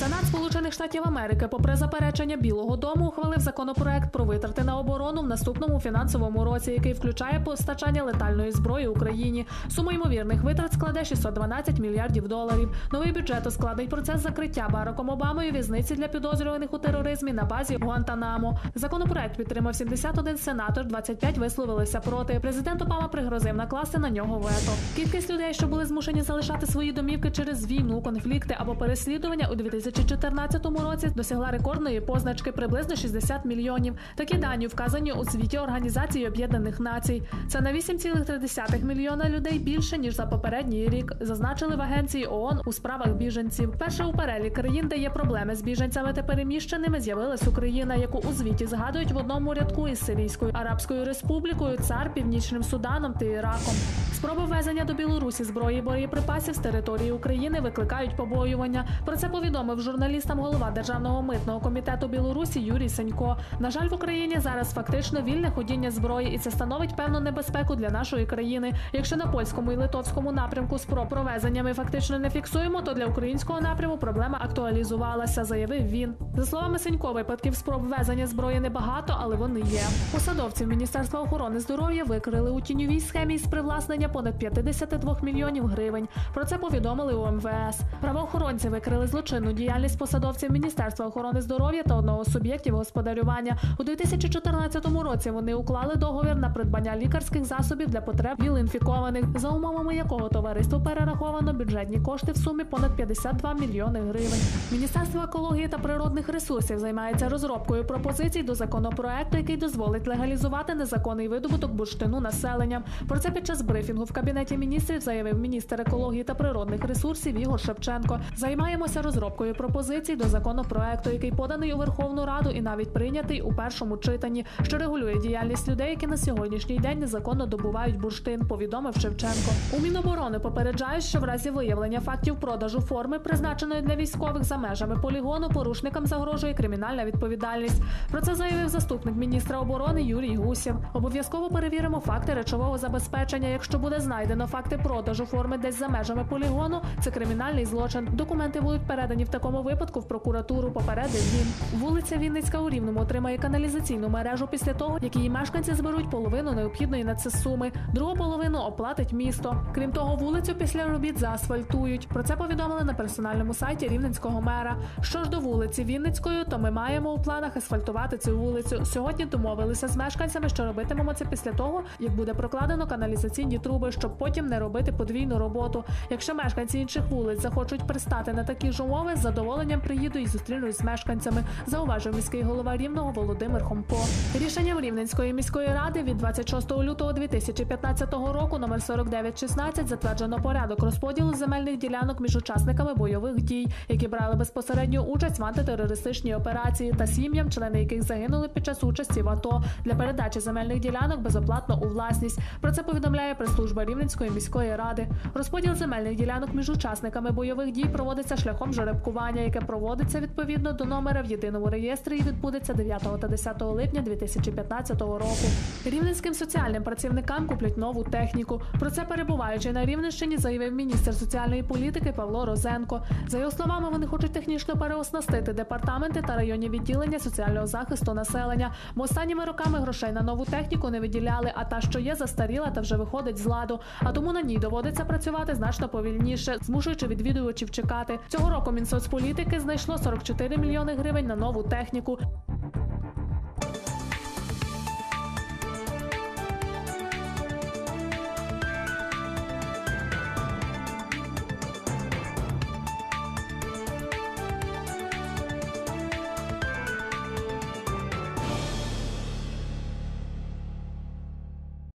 Сенат Сполучених Штатів Америки, попри заперечення Білого Дому, ухвалив законопроект про витрати на оборону в наступному фінансовому році, який включає постачання летальної зброї Україні. Сума ймовірних витрат складе 612 мільярдів доларів. Новий бюджет ускладнить процес закриття Бараком Обамою в'язниці для підозрюваних у тероризмі на базі Гуантанамо. Законопроект підтримав 71 сенатор, 25 висловилися проти. Президент Обама пригрозив накласти на нього вето. Кількість людей, що були змушені залишати свої домівки через війну, конфлікти або переслідування у 2014 році досягла рекордної позначки приблизно 60 мільйонів. Такі дані вказані у звіті Організації Об'єднаних Націй. Це на 8,3 мільйона людей більше ніж за попередній рік. Зазначили в агенції ООН у справах біженців. Перше у перелік країн, де є проблеми з біженцями та переміщеними, з'явилась Україна, яку у звіті згадують в одному рядку із Сирійською Арабською Республікою, ЦАР, Північним Суданом та Іраком. Спроби ввезення до Білорусі зброї боєприпасів з території України викликають побоювання. Про це повідомив журналістам голова Державного митного комітету Білорусі Юрій Сенько. На жаль, в Україні зараз фактично вільне ходіння зброї, і це становить певну небезпеку для нашої країни. Якщо на польському і литовському напрямку спроб провезення ми фактично не фіксуємо, то для українського напряму проблема актуалізувалася, заявив він. За словами Сенько, випадків спроб ввезення зброї небагато, але вони є. Посадовці Міністерства охорони здоров'я викрили у тіньовій схемі із привласнення понад 52 мільйонів гривень. Про це повідомили у МВС. Правоохоронці викрили злочинну діяльність посадовців Міністерства охорони здоров'я та одного з суб'єктів господарювання. У 2014 році вони уклали договір на придбання лікарських засобів для потреб віл-інфікованих, за умовами якого товариству перераховано бюджетні кошти в сумі понад 52 мільйони гривень. Міністерство екології та природних ресурсів займається розробкою пропозицій до законопроекту, який дозволить легалізувати незаконний видобуток бурштину населенням. Про це під час брифінгу в кабінеті міністрів заявив міністр екології та природних ресурсів Ігор Шевченко. Займаємося розробкою пропозицій до законопроекту, який поданий у Верховну Раду і навіть прийнятий у першому читанні, що регулює діяльність людей, які на сьогоднішній день незаконно добувають бурштин. Повідомив Шевченко. У Міноборони попереджають, що в разі виявлення фактів продажу форми, призначеної для військових за межами полігону, порушникам загрожує кримінальна відповідальність. Про це заявив заступник міністра оборони Юрій Гусєв. Обов'язково перевіримо факти речового забезпечення. Якщо буде знайдено факти продажу форми десь за межами полігону, це кримінальний злочин. Документи будуть передані в такому випадку в прокуратуру. Попередив він. Вулиця Вінницька у Рівному отримає каналізаційну мережу після того, як її мешканці зберуть половину необхідної на це суми. Другу половину оплатить місто. Крім того, вулицю після робіт заасфальтують. Про це повідомили на персональному сайті рівненського мера. Що ж до вулиці Вінницької, то ми маємо у планах асфальтувати цю вулицю. Сьогодні домовилися з мешканцями, що робитимемо це після того, як буде прокладено каналізаційні труби, щоб потім не робити подвійну роботу. Якщо мешканці інших вулиць захочуть пристати на такі ж умови, з задоволенням приїду і зустрінусь з мешканцями, зауважив міський голова рівного Володимир Хомко. Рішенням Рівненської міської ради від 26 лютого 2015 року номер 4916 затверджено порядок розподілу земельних ділянок між учасниками бойових дій, які брали безпосередню участь в антитерористичній операції та сім'ям, члени яких загинули під час участі в АТО для передачі земельних ділянок безоплатно у власність. Про це повідомляє прес-служба Рівненської міської ради. Розподіл земельних ділянок між учасниками бойових дій проводиться шляхом жеребкування, яке проводиться відповідно до номера в єдиному реєстрі і відбудеться 9 та 10 липня 2015 року. Рівненським соціальним працівникам куплять нову техніку. Про це перебуваючи на Рівненщині, заявив міністр соціальної політики Павло Розенко. За його словами, вони хочуть технічно переоснастити департаменти та районні відділення соціального захисту населення. Бо останніми роками грошей на нову техніку не виділяли, а та, що є, застаріла та вже виходить з ладу. А тому на ній доводиться працювати значно повільніше, змушуючи відвідувачів чекати. Цього року Мінсоцполітики знайшло 44 мільйони гривень на нову техніку.